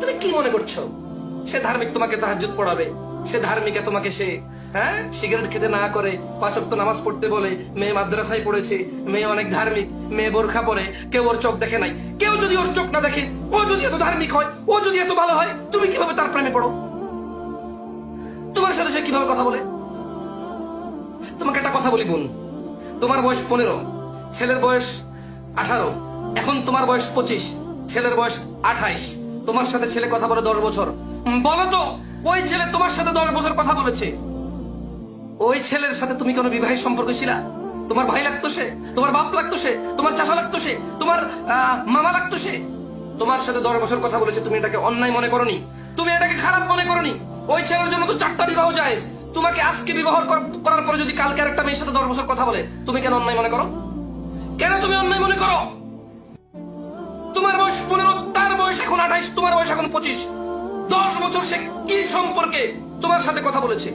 তুমি কি মনে করছ? সে ধার্মিক তোমাকে তাহাজ্জুদ পড়াবে। সে ধার্মিকে তোমাকে সে হ্যাঁ সিগারেট খেতে না করে পাঁচক্ত নামাজ পড়তে বলে, মেয়ে মাদ্রাসায় পড়েছে, মেয়ে অনেক ধার্মিক, মেয়ে বোরখা পরে, কেউ ওর চোখ দেখে নাই। কেউ যদি ওর চোখ না দেখে, ও যদি এত ধার্মিক হয়, ও যদি এত ভালো হয়, তুমি কীভাবে তার প্রেমে পড়ো? তোমার সাথে সে কীভাবে কথা বলে? তোমাকে একটা কথা বলি বোন। তোমার বয়স পনেরো, ছেলের বয়স আঠারো, এখন তোমার বয়স পঁচিশ, ছেলের বয়স আঠাইশ। তোমার সাথে ছেলে কথা বলে দশ বছর। বলো তো, ওই ছেলে তোমার সাথে দশ বছর কথা বলেছে? ওই ছেলের সাথে তুমি কোনো বিবাহের সম্পর্ক ছিলা? তোমার ভাই লাগতো সে? তোমার বাপ লাগতো সে? তোমার চাষা লাগতো সে? তোমার মামা লাগতো সে? তোমার সাথে দশ বছর কথা বলেছে, তুমি এটাকে অন্যায় মনে করনি? তুমি এটাকে খারাপ মনে করনি? ওই ছেলের জন্য তো চারটা বিবাহ যায় তোমাকে আজকে বিবাহ কর- করার পরে যদি কালকে আরেকটা মেয়ের সাথে দশ বছর কথা বলে, তুমি কেন অন্যায় মনে করো? কেন তুমি অন্যায় মনে করো? তোমার বয়স পনেরো আঠাইশ তোমার বয়স এখন পঁচিশ। দশ বছর সে কি সম্পর্কে তোমার সাথে কথা বলেছে?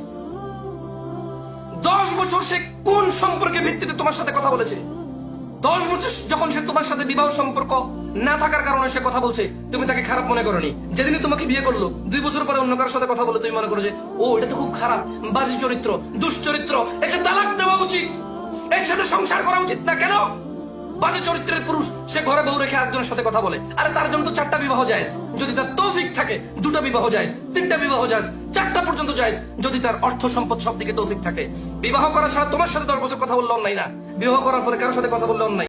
দশ বছর সে কোন সম্পর্কে ভিত্তিতে তোমার সাথে কথা বলেছে? দশ বছর যখন সে তোমার সাথে বিবাহ সম্পর্ক না থাকার কারণে সে কথা বলছে, তুমি তাকে খারাপ মনে করনি। যেদিনই তোমাকে বিয়ে করল, দুই বছর পরে অন্য কারোর সাথে কথা বলে তুমি মনে করো যে, ও, এটা তো খুব খারাপ, বাজে চরিত্র, দুশ্চরিত্র, একে তালাক দেওয়া উচিত, এর সাথে সংসার করা উচিত না কেন? বাজে চরিত্রের পুরুষ, সে ঘরে বউ রেখে একজনের সাথে কথা বলে। আরে তার জন্য তো চারটা বিবাহ যায় যদি তার তৌফিক থাকে, দুটা বিবাহ যায় তিনটা বিবাহ যায় চারটা পর্যন্ত যায় যদি তার অর্থ সম্পদ সব দিকে তৌফিক থাকে। বিবাহ করা ছাড়া তোমার সাথে দশ বছর কথা বললে অন্যায় না। বিবাহ করার পরে কারোর সাথে কথা বললে অন্যায়